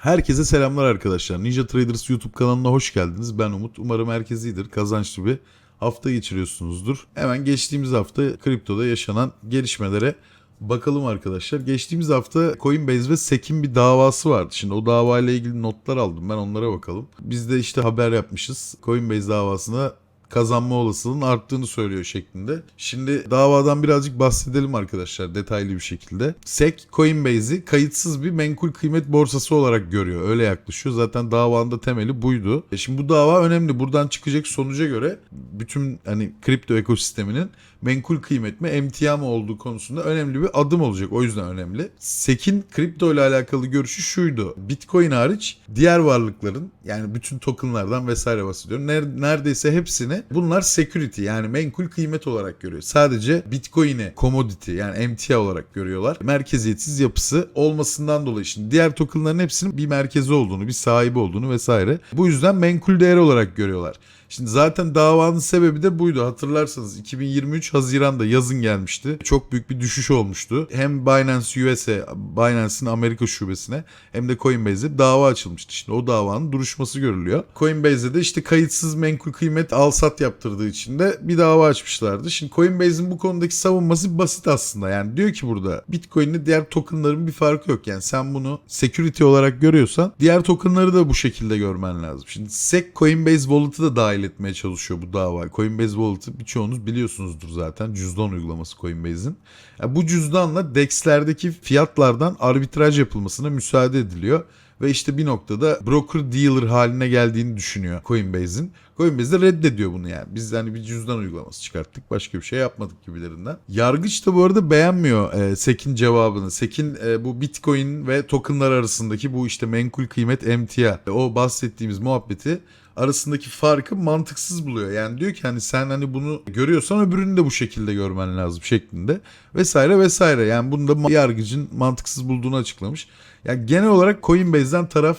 Herkese selamlar arkadaşlar. Ninja Traders YouTube kanalına hoş geldiniz. Ben Umut. Umarım herkes iyidir. Kazançlı bir hafta geçiriyorsunuzdur. Hemen geçtiğimiz hafta kriptoda yaşanan gelişmelere bakalım arkadaşlar. Geçtiğimiz hafta Coinbase ve SEC'in bir davası vardı. Şimdi o davayla ilgili notlar aldım. Ben onlara bakalım. Biz de işte haber yapmışız. Coinbase davasına kazanma olasılığının arttığını söylüyor şeklinde. Şimdi davadan birazcık bahsedelim arkadaşlar detaylı bir şekilde. SEC Coinbase'i kayıtsız bir menkul kıymet borsası olarak görüyor. Öyle yaklaşıyor. Zaten davanın da temeli buydu. E şimdi bu dava önemli. Buradan çıkacak sonuca göre bütün hani kripto ekosisteminin menkul kıymet mi emtia mı olduğu konusunda önemli bir adım olacak. O yüzden önemli. SEC'in kripto ile alakalı görüşü şuydu. Bitcoin hariç diğer varlıkların yani bütün tokenlardan vesaire bahsediyorum. Ner- neredeyse hepsini bunlar security yani menkul kıymet olarak görüyor. Sadece Bitcoin'i commodity yani emtia olarak görüyorlar. Merkeziyetsiz yapısı olmasından dolayı şimdi diğer tokenların hepsinin bir merkezi olduğunu, bir sahibi olduğunu vesaire. Bu yüzden menkul değer olarak görüyorlar. Şimdi zaten davanın sebebi de buydu. Hatırlarsanız 2023 Haziran'da yazın gelmişti. Çok büyük bir düşüş olmuştu. Hem Binance USA, Binance'in Amerika şubesine hem de Coinbase'e dava açılmıştı. Şimdi o davanın duruşması görülüyor. Coinbase'e de işte kayıtsız menkul kıymet al sat yaptırdığı için de bir dava açmışlardı. Şimdi Coinbase'in bu konudaki savunması basit aslında. Yani diyor ki burada Bitcoin'le diğer tokenların bir farkı yok. Yani sen bunu security olarak görüyorsan diğer tokenları da bu şekilde görmen lazım. Şimdi SEC Coinbase Wallet'ı da dahil etmeye çalışıyor bu dava. Coinbase Wallet'ı birçoğunuz biliyorsunuzdur zaten. Cüzdan uygulaması Coinbase'in. Yani bu cüzdanla DEX'lerdeki fiyatlardan arbitraj yapılmasına müsaade ediliyor. Ve işte bir noktada broker dealer haline geldiğini düşünüyor Coinbase'in. Coinbase de reddediyor bunu yani. Biz hani bir cüzdan uygulaması çıkarttık. Başka bir şey yapmadık gibilerinden. Yargıç da bu arada beğenmiyor e, SEC'in cevabını. SEC'in e, bu Bitcoin ve tokenlar arasındaki bu işte menkul kıymet emtia o bahsettiğimiz muhabbeti arasındaki farkı mantıksız buluyor. Yani diyor ki hani sen hani bunu görüyorsan öbürünü de bu şekilde görmen lazım şeklinde vesaire vesaire. Yani bunu da yargıcın mantıksız bulduğunu açıklamış. Yani genel olarak Coinbase'den taraf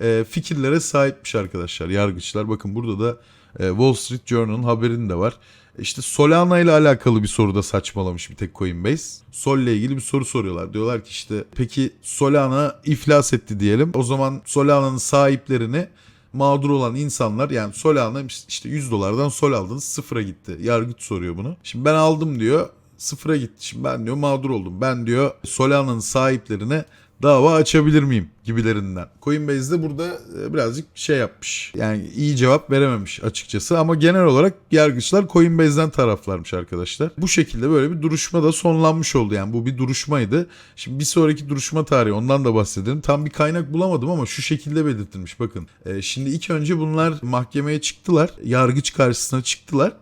e, fikirlere sahipmiş arkadaşlar yargıçlar. Bakın burada da e, Wall Street Journal'ın haberinde var. İşte Solana ile alakalı bir soruda saçmalamış bir tek Coinbase. Sol ile ilgili bir soru soruyorlar. Diyorlar ki işte peki Solana iflas etti diyelim. O zaman Solana'nın sahiplerini mağdur olan insanlar yani Solana işte 100 dolardan sol aldınız sıfıra gitti. Yargıç soruyor bunu. Şimdi ben aldım diyor sıfıra gitti. Şimdi ben diyor mağdur oldum. Ben diyor Solana'nın sahiplerine dava açabilir miyim gibilerinden. Coinbase de burada e, birazcık şey yapmış. Yani iyi cevap verememiş açıkçası ama genel olarak yargıçlar Coinbase'den taraflarmış arkadaşlar. Bu şekilde böyle bir duruşma da sonlanmış oldu. Yani bu bir duruşmaydı. Şimdi bir sonraki duruşma tarihi ondan da bahsedelim. Tam bir kaynak bulamadım ama şu şekilde belirtilmiş bakın. E, şimdi ilk önce bunlar mahkemeye çıktılar. Yargıç karşısına çıktılar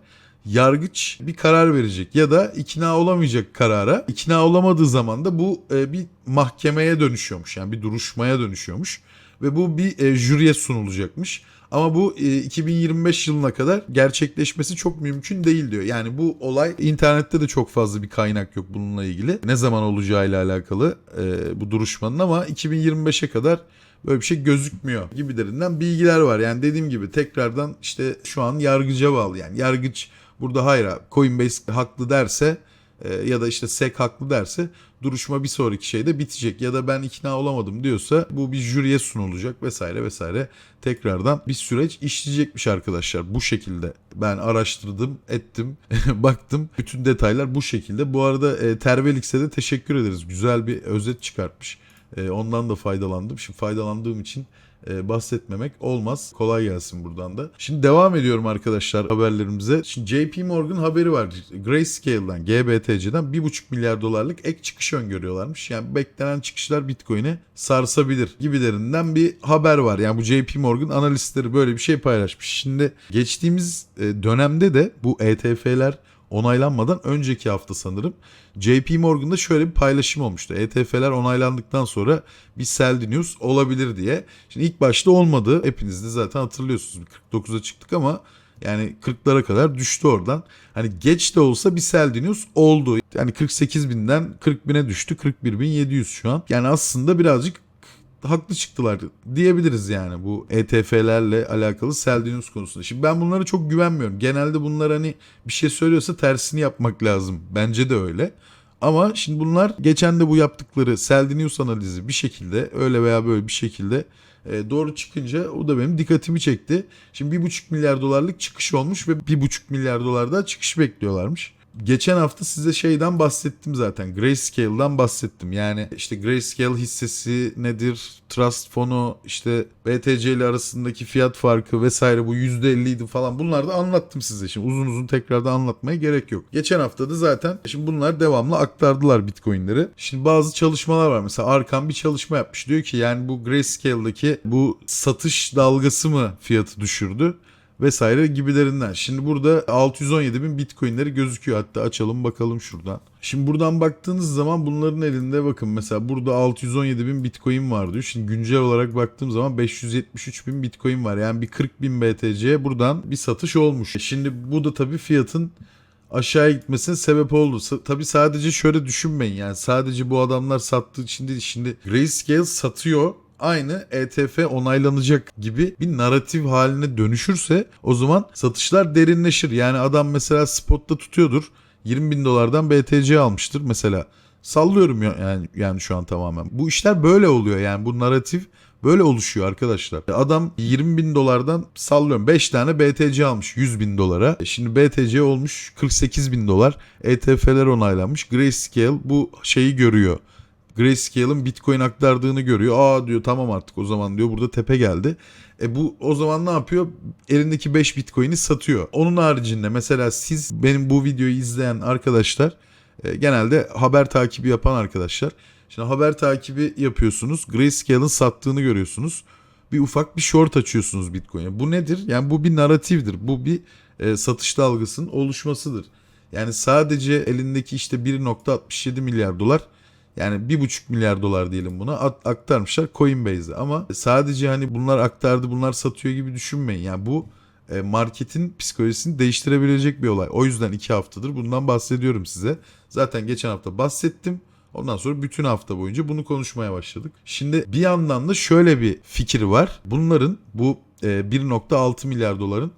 yargıç bir karar verecek ya da ikna olamayacak karara. İkna olamadığı zaman da bu e, bir mahkemeye dönüşüyormuş. Yani bir duruşmaya dönüşüyormuş ve bu bir e, jüriye sunulacakmış. Ama bu e, 2025 yılına kadar gerçekleşmesi çok mümkün değil diyor. Yani bu olay internette de çok fazla bir kaynak yok bununla ilgili. Ne zaman olacağıyla alakalı e, bu duruşmanın ama 2025'e kadar böyle bir şey gözükmüyor gibilerinden bilgiler var. Yani dediğim gibi tekrardan işte şu an yargıca bağlı. Yani yargıç burada hayır abi, Coinbase haklı derse e, ya da işte SEC haklı derse duruşma bir sonraki şeyde bitecek. Ya da ben ikna olamadım diyorsa bu bir jüriye sunulacak vesaire vesaire. Tekrardan bir süreç işleyecekmiş arkadaşlar. Bu şekilde ben araştırdım ettim baktım. Bütün detaylar bu şekilde. Bu arada e, Tervelix'e de teşekkür ederiz. Güzel bir özet çıkartmış. E, ondan da faydalandım. Şimdi faydalandığım için e, bahsetmemek olmaz. Kolay gelsin buradan da. Şimdi devam ediyorum arkadaşlar haberlerimize. Şimdi JP Morgan haberi var. Grayscale'dan, GBTC'den 1,5 milyar dolarlık ek çıkış öngörüyorlarmış. Yani beklenen çıkışlar Bitcoin'e sarsabilir gibilerinden bir haber var. Yani bu JP Morgan analistleri böyle bir şey paylaşmış. Şimdi geçtiğimiz e, dönemde de bu ETF'ler onaylanmadan önceki hafta sanırım JP Morgan'da şöyle bir paylaşım olmuştu. ETF'ler onaylandıktan sonra bir sell news olabilir diye. Şimdi ilk başta olmadı. Hepiniz de zaten hatırlıyorsunuz. 49'a çıktık ama yani 40'lara kadar düştü oradan. Hani geç de olsa bir sell news oldu. Yani 48 binden 40 bine düştü. 41 bin 700 şu an. Yani aslında birazcık haklı çıktılar diyebiliriz yani bu ETF'lerle alakalı sell news konusunda. Şimdi ben bunlara çok güvenmiyorum. Genelde bunlar hani bir şey söylüyorsa tersini yapmak lazım. Bence de öyle. Ama şimdi bunlar geçen de bu yaptıkları Seldi News analizi bir şekilde öyle veya böyle bir şekilde e, doğru çıkınca o da benim dikkatimi çekti. Şimdi 1,5 milyar dolarlık çıkış olmuş ve 1,5 milyar dolar da çıkış bekliyorlarmış. Geçen hafta size şeyden bahsettim zaten. Grayscale'dan bahsettim. Yani işte Grayscale hissesi nedir? Trust fonu işte BTC ile arasındaki fiyat farkı vesaire bu %50'ydi falan. Bunları da anlattım size. Şimdi uzun uzun tekrardan anlatmaya gerek yok. Geçen hafta da zaten şimdi bunlar devamlı aktardılar Bitcoin'leri. Şimdi bazı çalışmalar var. Mesela Arkan bir çalışma yapmış. Diyor ki yani bu Grayscale'daki bu satış dalgası mı fiyatı düşürdü? Vesaire gibilerinden. Şimdi burada 617 bin bitcoinleri gözüküyor. Hatta açalım bakalım şuradan. Şimdi buradan baktığınız zaman bunların elinde bakın mesela burada 617 bin bitcoin var diyor. Şimdi güncel olarak baktığım zaman 573 bin bitcoin var. Yani bir 40 bin BTC buradan bir satış olmuş. Şimdi bu da tabii fiyatın aşağı gitmesine sebep oldu. Tabii sadece şöyle düşünmeyin yani sadece bu adamlar sattığı için değil. Şimdi Grayscale satıyor aynı ETF onaylanacak gibi bir narratif haline dönüşürse o zaman satışlar derinleşir. Yani adam mesela spotta tutuyordur 20 bin dolardan BTC almıştır mesela. Sallıyorum ya- yani, yani şu an tamamen. Bu işler böyle oluyor yani bu narratif böyle oluşuyor arkadaşlar. Adam 20 bin dolardan sallıyorum 5 tane BTC almış 100 bin dolara. E Şimdi BTC olmuş 48 bin dolar. ETF'ler onaylanmış. Grayscale bu şeyi görüyor. Grayscale'ın Bitcoin aktardığını görüyor. Aa diyor tamam artık o zaman diyor burada tepe geldi. E bu o zaman ne yapıyor? Elindeki 5 Bitcoin'i satıyor. Onun haricinde mesela siz benim bu videoyu izleyen arkadaşlar e, genelde haber takibi yapan arkadaşlar. Şimdi haber takibi yapıyorsunuz. Grayscale'ın sattığını görüyorsunuz. Bir ufak bir short açıyorsunuz Bitcoin'e. Bu nedir? Yani bu bir narratifdir. Bu bir e, satış dalgasının oluşmasıdır. Yani sadece elindeki işte 1.67 milyar dolar yani bir buçuk milyar dolar diyelim buna aktarmışlar Coinbase'e ama sadece hani bunlar aktardı bunlar satıyor gibi düşünmeyin. Yani bu e, marketin psikolojisini değiştirebilecek bir olay. O yüzden iki haftadır bundan bahsediyorum size. Zaten geçen hafta bahsettim. Ondan sonra bütün hafta boyunca bunu konuşmaya başladık. Şimdi bir yandan da şöyle bir fikir var. Bunların bu e, 1.6 milyar doların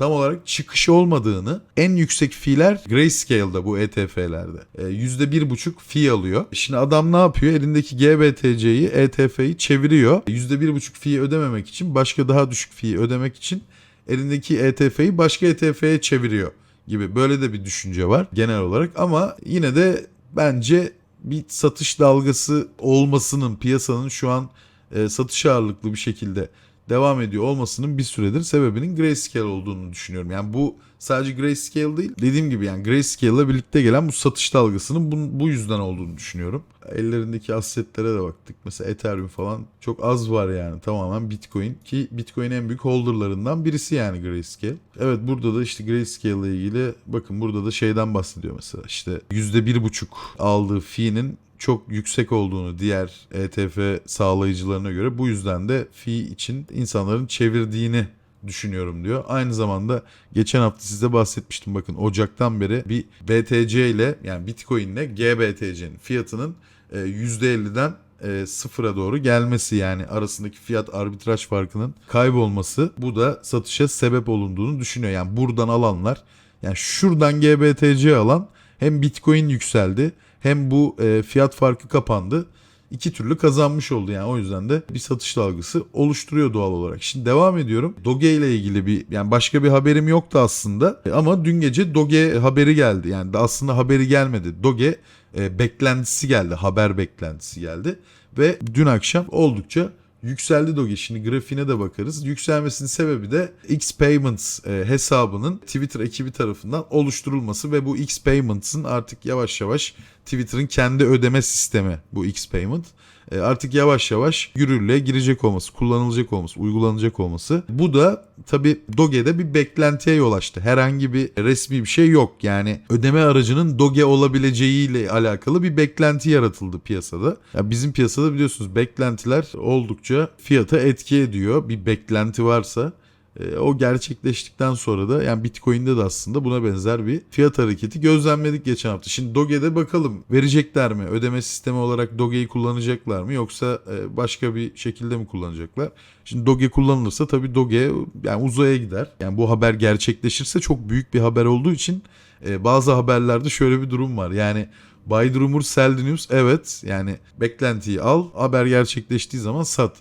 tam olarak çıkış olmadığını en yüksek fiiller Grayscale'da bu ETF'lerde. E, %1,5 fee alıyor. Şimdi adam ne yapıyor? Elindeki GBTC'yi ETF'yi çeviriyor. %1,5 fee ödememek için başka daha düşük fee ödemek için elindeki ETF'yi başka ETF'ye çeviriyor gibi böyle de bir düşünce var genel olarak ama yine de bence bir satış dalgası olmasının piyasanın şu an e, satış ağırlıklı bir şekilde devam ediyor olmasının bir süredir sebebinin Grayscale olduğunu düşünüyorum. Yani bu sadece Grayscale değil. Dediğim gibi yani Grayscale ile birlikte gelen bu satış dalgasının bu, bu yüzden olduğunu düşünüyorum. Ellerindeki assetlere de baktık. Mesela Ethereum falan çok az var yani tamamen Bitcoin ki Bitcoin en büyük holderlarından birisi yani Grayscale. Evet burada da işte Grayscale ile ilgili bakın burada da şeyden bahsediyor mesela işte %1,5 aldığı fee'nin çok yüksek olduğunu diğer ETF sağlayıcılarına göre bu yüzden de fee için insanların çevirdiğini düşünüyorum diyor. Aynı zamanda geçen hafta size bahsetmiştim bakın Ocak'tan beri bir BTC ile yani Bitcoin ile GBTC'nin fiyatının e, %50'den e, sıfıra doğru gelmesi yani arasındaki fiyat arbitraj farkının kaybolması bu da satışa sebep olunduğunu düşünüyor. Yani buradan alanlar yani şuradan GBTC alan hem Bitcoin yükseldi hem bu e, fiyat farkı kapandı. İki türlü kazanmış oldu yani o yüzden de bir satış dalgası oluşturuyor doğal olarak. Şimdi devam ediyorum. Doge ile ilgili bir yani başka bir haberim yoktu aslında ama dün gece Doge haberi geldi. Yani aslında haberi gelmedi. Doge e, beklentisi geldi. Haber beklentisi geldi ve dün akşam oldukça yükseldi Doge. Şimdi grafiğine de bakarız. Yükselmesinin sebebi de X Payments e, hesabının Twitter ekibi tarafından oluşturulması ve bu X Payments'ın artık yavaş yavaş Twitter'ın kendi ödeme sistemi bu X Payment. E, artık yavaş yavaş yürürlüğe girecek olması, kullanılacak olması, uygulanacak olması. Bu da tabi Doge'de bir beklentiye yol açtı. Herhangi bir resmi bir şey yok. Yani ödeme aracının Doge olabileceğiyle alakalı bir beklenti yaratıldı piyasada. Ya bizim piyasada biliyorsunuz beklentiler oldukça fiyata etki ediyor. Bir beklenti varsa e, o gerçekleştikten sonra da yani Bitcoin'de de aslında buna benzer bir fiyat hareketi gözlemledik geçen hafta. Şimdi Doge'de bakalım verecekler mi? Ödeme sistemi olarak Doge'yi kullanacaklar mı yoksa e, başka bir şekilde mi kullanacaklar? Şimdi Doge kullanılırsa tabii Doge yani uzaya gider. Yani bu haber gerçekleşirse çok büyük bir haber olduğu için e, bazı haberlerde şöyle bir durum var. Yani Buy the sell the evet yani beklentiyi al haber gerçekleştiği zaman sat.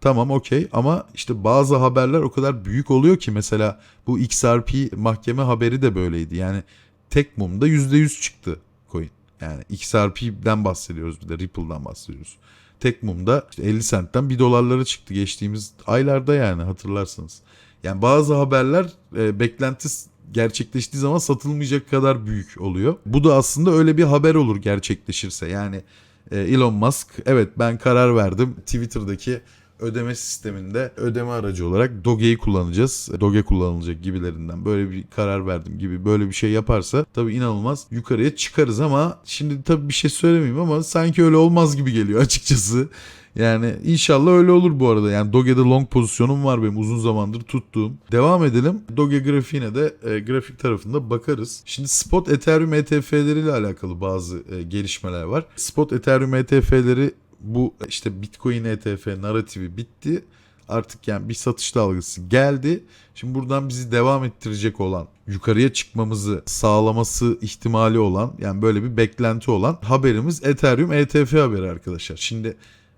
Tamam okey ama işte bazı haberler o kadar büyük oluyor ki mesela bu XRP mahkeme haberi de böyleydi. Yani tek mumda %100 çıktı coin. Yani XRP'den bahsediyoruz bir de Ripple'dan bahsediyoruz. Tek mumda işte 50 centten 1 dolarlara çıktı geçtiğimiz aylarda yani hatırlarsanız. Yani bazı haberler e, beklenti gerçekleştiği zaman satılmayacak kadar büyük oluyor. Bu da aslında öyle bir haber olur gerçekleşirse. Yani e, Elon Musk evet ben karar verdim Twitter'daki ödeme sisteminde ödeme aracı olarak Doge'yi kullanacağız. Doge kullanılacak gibilerinden böyle bir karar verdim gibi böyle bir şey yaparsa tabii inanılmaz yukarıya çıkarız ama şimdi tabii bir şey söylemeyeyim ama sanki öyle olmaz gibi geliyor açıkçası. Yani inşallah öyle olur bu arada. Yani Doge'de long pozisyonum var benim uzun zamandır tuttuğum. Devam edelim. Doge grafiğine de e, grafik tarafında bakarız. Şimdi spot Ethereum ETF'leriyle alakalı bazı e, gelişmeler var. Spot Ethereum ETF'leri bu işte Bitcoin ETF narratifi bitti. Artık yani bir satış dalgası geldi. Şimdi buradan bizi devam ettirecek olan, yukarıya çıkmamızı sağlaması ihtimali olan yani böyle bir beklenti olan haberimiz Ethereum ETF haberi arkadaşlar. Şimdi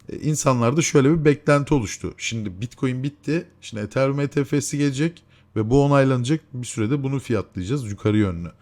e, insanlarda şöyle bir beklenti oluştu. Şimdi Bitcoin bitti. Şimdi Ethereum ETF'si gelecek ve bu onaylanacak. Bir sürede bunu fiyatlayacağız yukarı yönlü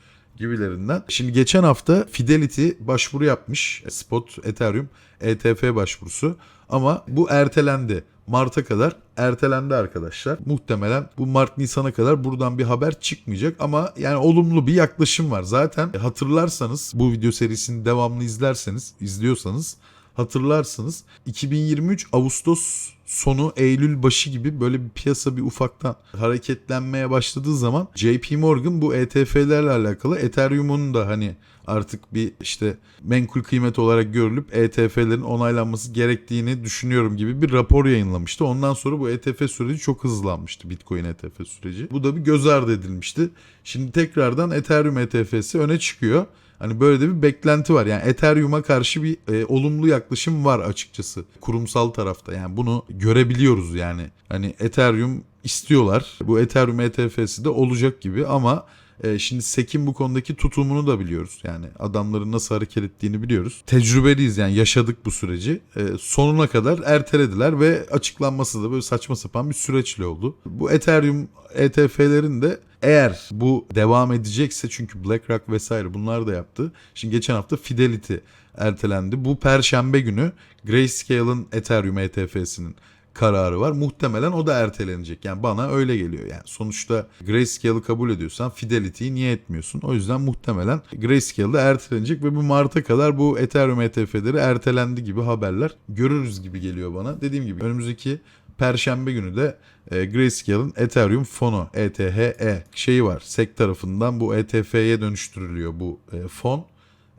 gibilerinden. Şimdi geçen hafta Fidelity başvuru yapmış. Spot Ethereum ETF başvurusu. Ama bu ertelendi. Mart'a kadar ertelendi arkadaşlar. Muhtemelen bu Mart Nisan'a kadar buradan bir haber çıkmayacak ama yani olumlu bir yaklaşım var. Zaten hatırlarsanız bu video serisini devamlı izlerseniz, izliyorsanız hatırlarsınız 2023 Ağustos sonu Eylül başı gibi böyle bir piyasa bir ufaktan hareketlenmeye başladığı zaman JP Morgan bu ETF'lerle alakalı Ethereum'un da hani artık bir işte menkul kıymet olarak görülüp ETF'lerin onaylanması gerektiğini düşünüyorum gibi bir rapor yayınlamıştı. Ondan sonra bu ETF süreci çok hızlanmıştı Bitcoin ETF süreci. Bu da bir göz ardı edilmişti. Şimdi tekrardan Ethereum ETF'si öne çıkıyor. Hani böyle de bir beklenti var. Yani Ethereum'a karşı bir e, olumlu yaklaşım var açıkçası kurumsal tarafta. Yani bunu görebiliyoruz yani. Hani Ethereum istiyorlar. Bu Ethereum ETF'si de olacak gibi ama e, şimdi SEC'in bu konudaki tutumunu da biliyoruz. Yani adamların nasıl hareket ettiğini biliyoruz. Tecrübeliyiz yani yaşadık bu süreci. E, sonuna kadar ertelediler ve açıklanması da böyle saçma sapan bir süreçle oldu. Bu Ethereum ETF'lerin de eğer bu devam edecekse çünkü BlackRock vesaire bunlar da yaptı. Şimdi geçen hafta Fidelity ertelendi. Bu perşembe günü Grayscale'ın Ethereum ETF'sinin kararı var. Muhtemelen o da ertelenecek. Yani bana öyle geliyor. Yani sonuçta Grayscale'ı kabul ediyorsan Fidelity'yi niye etmiyorsun? O yüzden muhtemelen Grayscale'da ertelenecek ve bu Mart'a kadar bu Ethereum ETF'leri ertelendi gibi haberler görürüz gibi geliyor bana. Dediğim gibi önümüzdeki Perşembe günü de e, Grayscale'ın Ethereum fonu ETHE şeyi var. SEC tarafından bu ETF'ye dönüştürülüyor bu e, fon.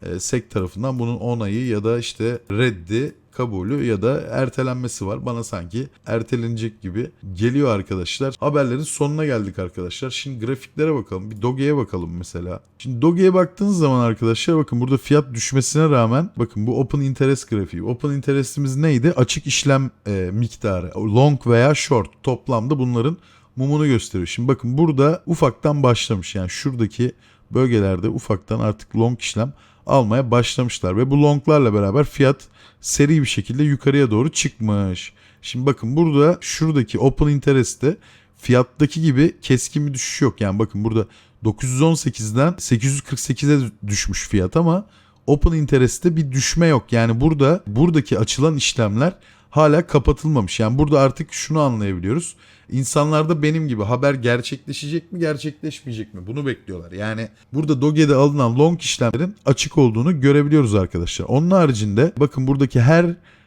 E, SEC tarafından bunun onayı ya da işte reddi kabulü ya da ertelenmesi var. Bana sanki ertelenecek gibi geliyor arkadaşlar. Haberlerin sonuna geldik arkadaşlar. Şimdi grafiklere bakalım. Bir Doge'ye bakalım mesela. Şimdi Doge'ye baktığınız zaman arkadaşlar bakın burada fiyat düşmesine rağmen bakın bu open interest grafiği. Open interest'imiz neydi? Açık işlem e, miktarı. Long veya short. Toplamda bunların mumunu gösteriyor. Şimdi bakın burada ufaktan başlamış. Yani şuradaki bölgelerde ufaktan artık long işlem almaya başlamışlar ve bu longlarla beraber fiyat seri bir şekilde yukarıya doğru çıkmış. Şimdi bakın burada şuradaki open interest'te fiyattaki gibi keskin bir düşüş yok. Yani bakın burada 918'den 848'e düşmüş fiyat ama open interest'te bir düşme yok. Yani burada buradaki açılan işlemler hala kapatılmamış. Yani burada artık şunu anlayabiliyoruz. İnsanlar da benim gibi haber gerçekleşecek mi gerçekleşmeyecek mi bunu bekliyorlar. Yani burada Doge'de alınan long işlemlerin açık olduğunu görebiliyoruz arkadaşlar. Onun haricinde bakın buradaki her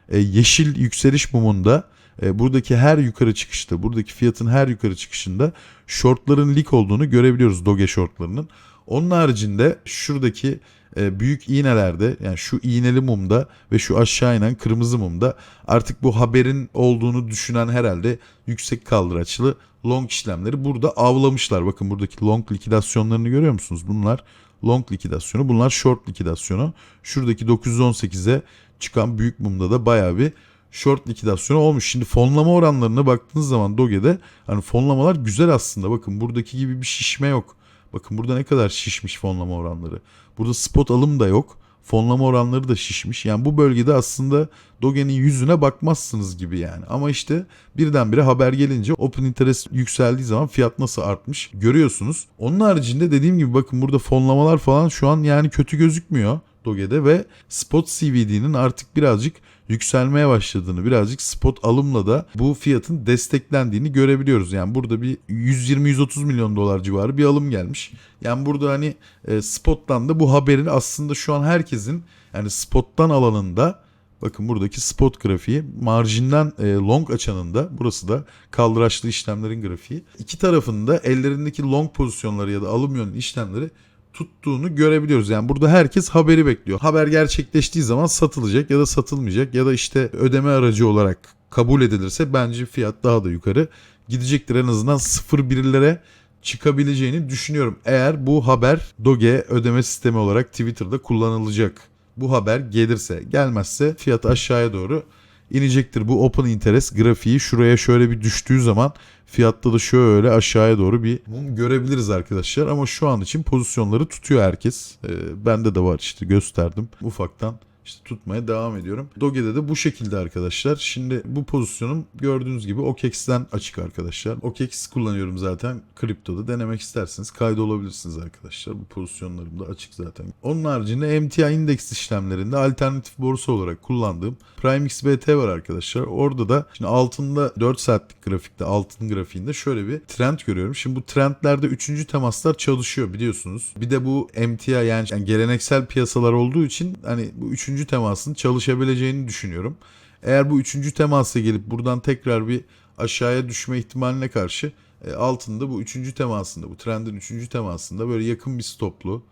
e, yeşil yükseliş mumunda e, buradaki her yukarı çıkışta buradaki fiyatın her yukarı çıkışında shortların lik olduğunu görebiliyoruz Doge shortlarının. Onun haricinde şuradaki e, büyük iğnelerde yani şu iğneli mumda ve şu aşağı inen kırmızı mumda artık bu haberin olduğunu düşünen herhalde yüksek kaldıraçlı long işlemleri burada avlamışlar. Bakın buradaki long likidasyonlarını görüyor musunuz? Bunlar long likidasyonu bunlar short likidasyonu. Şuradaki 918'e çıkan büyük mumda da baya bir short likidasyonu olmuş. Şimdi fonlama oranlarına baktığınız zaman Doge'de hani fonlamalar güzel aslında. Bakın buradaki gibi bir şişme yok. Bakın burada ne kadar şişmiş fonlama oranları. Burada spot alım da yok. fonlama oranları da şişmiş. Yani bu bölgede aslında Doge'nin yüzüne bakmazsınız gibi yani. Ama işte birdenbire haber gelince open interest yükseldiği zaman fiyat nasıl artmış görüyorsunuz. Onun haricinde dediğim gibi bakın burada fonlamalar falan şu an yani kötü gözükmüyor Doge'de ve spot CVD'nin artık birazcık yükselmeye başladığını, birazcık spot alımla da bu fiyatın desteklendiğini görebiliyoruz. Yani burada bir 120-130 milyon dolar civarı bir alım gelmiş. Yani burada hani e, spottan da bu haberin aslında şu an herkesin yani spottan alanında Bakın buradaki spot grafiği marjinden e, long açanında burası da kaldıraçlı işlemlerin grafiği. İki tarafında ellerindeki long pozisyonları ya da alım yönlü işlemleri tuttuğunu görebiliyoruz. Yani burada herkes haberi bekliyor. Haber gerçekleştiği zaman satılacak ya da satılmayacak ya da işte ödeme aracı olarak kabul edilirse bence fiyat daha da yukarı gidecektir. En azından 0.1'lere çıkabileceğini düşünüyorum. Eğer bu haber Doge ödeme sistemi olarak Twitter'da kullanılacak. Bu haber gelirse gelmezse fiyat aşağıya doğru inecektir. Bu open interest grafiği şuraya şöyle bir düştüğü zaman fiyatta da şöyle aşağıya doğru bir mum görebiliriz arkadaşlar. Ama şu an için pozisyonları tutuyor herkes. Ee, bende de var işte gösterdim ufaktan. İşte tutmaya devam ediyorum. Doge'de de bu şekilde arkadaşlar. Şimdi bu pozisyonum gördüğünüz gibi OKEX'ten açık arkadaşlar. OKEX kullanıyorum zaten. Kriptoda denemek isterseniz kaydolabilirsiniz arkadaşlar. Bu pozisyonlarım da açık zaten. Onun haricinde MTI indeks işlemlerinde alternatif borsa olarak kullandığım PrimeXBT var arkadaşlar. Orada da şimdi altında 4 saatlik grafikte altın grafiğinde şöyle bir trend görüyorum. Şimdi bu trendlerde 3. temaslar çalışıyor biliyorsunuz. Bir de bu MTI yani, yani geleneksel piyasalar olduğu için hani bu 3 üçüncü temasın çalışabileceğini düşünüyorum. Eğer bu üçüncü temasa gelip buradan tekrar bir aşağıya düşme ihtimaline karşı e, altında bu üçüncü temasında bu trendin üçüncü temasında böyle yakın bir stoplu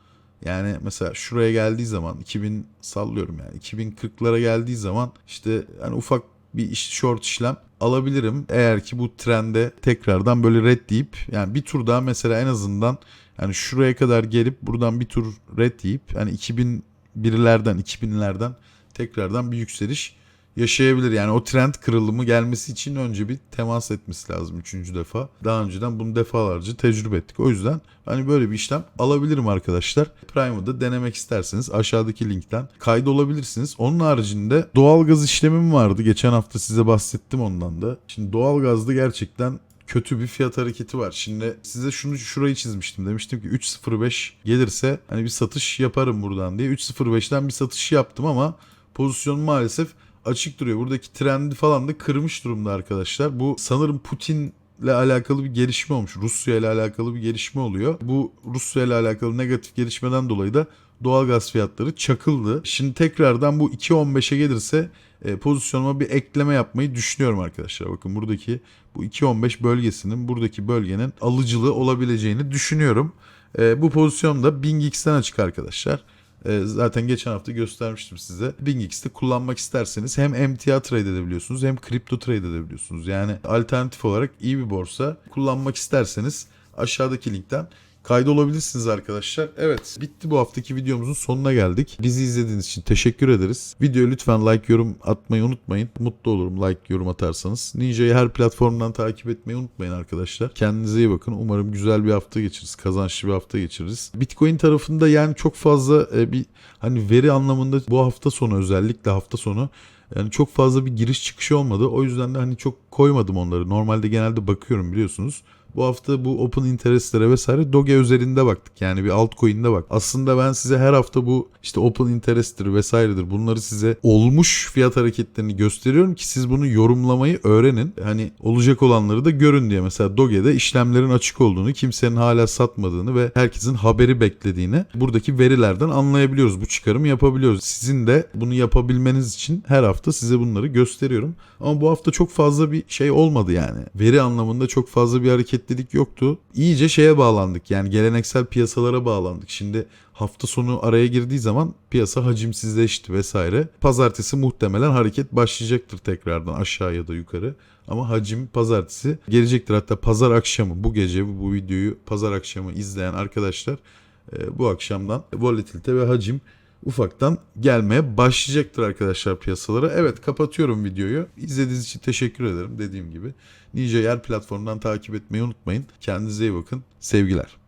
yani mesela şuraya geldiği zaman 2000 sallıyorum yani 2040'lara geldiği zaman işte hani ufak bir iş, short işlem alabilirim. Eğer ki bu trende tekrardan böyle red deyip yani bir tur daha mesela en azından yani şuraya kadar gelip buradan bir tur red deyip hani 2000 birilerden 2000'lerden tekrardan bir yükseliş yaşayabilir. Yani o trend kırılımı gelmesi için önce bir temas etmesi lazım üçüncü defa. Daha önceden bunu defalarca tecrübe ettik. O yüzden hani böyle bir işlem alabilirim arkadaşlar. Prime'ı da denemek isterseniz aşağıdaki linkten kaydolabilirsiniz. Onun haricinde doğalgaz işlemim vardı. Geçen hafta size bahsettim ondan da. Şimdi doğalgazda gerçekten kötü bir fiyat hareketi var. Şimdi size şunu şurayı çizmiştim. Demiştim ki 3.05 gelirse hani bir satış yaparım buradan diye. 3.05'ten bir satış yaptım ama pozisyon maalesef açık duruyor. Buradaki trendi falan da kırmış durumda arkadaşlar. Bu sanırım Putin ile alakalı bir gelişme olmuş. Rusya ile alakalı bir gelişme oluyor. Bu Rusya ile alakalı negatif gelişmeden dolayı da doğal gaz fiyatları çakıldı. Şimdi tekrardan bu 2.15'e gelirse e, pozisyonuma bir ekleme yapmayı düşünüyorum arkadaşlar. Bakın buradaki bu 2.15 bölgesinin buradaki bölgenin alıcılığı olabileceğini düşünüyorum. E, bu pozisyon da BingX'ten açık arkadaşlar. E, zaten geçen hafta göstermiştim size. BingX'te kullanmak isterseniz hem MTA trade edebiliyorsunuz hem kripto trade edebiliyorsunuz. Yani alternatif olarak iyi bir borsa kullanmak isterseniz aşağıdaki linkten kaydolabilirsiniz arkadaşlar. Evet bitti bu haftaki videomuzun sonuna geldik. Bizi izlediğiniz için teşekkür ederiz. Videoya lütfen like yorum atmayı unutmayın. Mutlu olurum like yorum atarsanız. Ninja'yı her platformdan takip etmeyi unutmayın arkadaşlar. Kendinize iyi bakın. Umarım güzel bir hafta geçiririz. Kazançlı bir hafta geçiririz. Bitcoin tarafında yani çok fazla e, bir hani veri anlamında bu hafta sonu özellikle hafta sonu yani çok fazla bir giriş çıkış olmadı. O yüzden de hani çok koymadım onları. Normalde genelde bakıyorum biliyorsunuz. Bu hafta bu open interestlere vesaire Doge üzerinde baktık. Yani bir altcoin'de bak. Aslında ben size her hafta bu işte open interest'tir vesairedir. Bunları size olmuş fiyat hareketlerini gösteriyorum ki siz bunu yorumlamayı öğrenin. Hani olacak olanları da görün diye. Mesela Doge'de işlemlerin açık olduğunu, kimsenin hala satmadığını ve herkesin haberi beklediğini buradaki verilerden anlayabiliyoruz. Bu çıkarımı yapabiliyoruz. Sizin de bunu yapabilmeniz için her hafta size bunları gösteriyorum. Ama bu hafta çok fazla bir şey olmadı yani. Veri anlamında çok fazla bir hareketlilik yoktu. İyice şeye bağlandık yani geleneksel piyasalara bağlandık. Şimdi hafta sonu araya girdiği zaman piyasa hacimsizleşti vesaire. Pazartesi muhtemelen hareket başlayacaktır tekrardan aşağı ya da yukarı. Ama hacim pazartesi gelecektir. Hatta pazar akşamı bu gece bu videoyu pazar akşamı izleyen arkadaşlar e, bu akşamdan volatilite ve hacim ufaktan gelmeye başlayacaktır arkadaşlar piyasalara. Evet kapatıyorum videoyu. İzlediğiniz için teşekkür ederim dediğim gibi. Ninja yer platformundan takip etmeyi unutmayın. Kendinize iyi bakın. Sevgiler.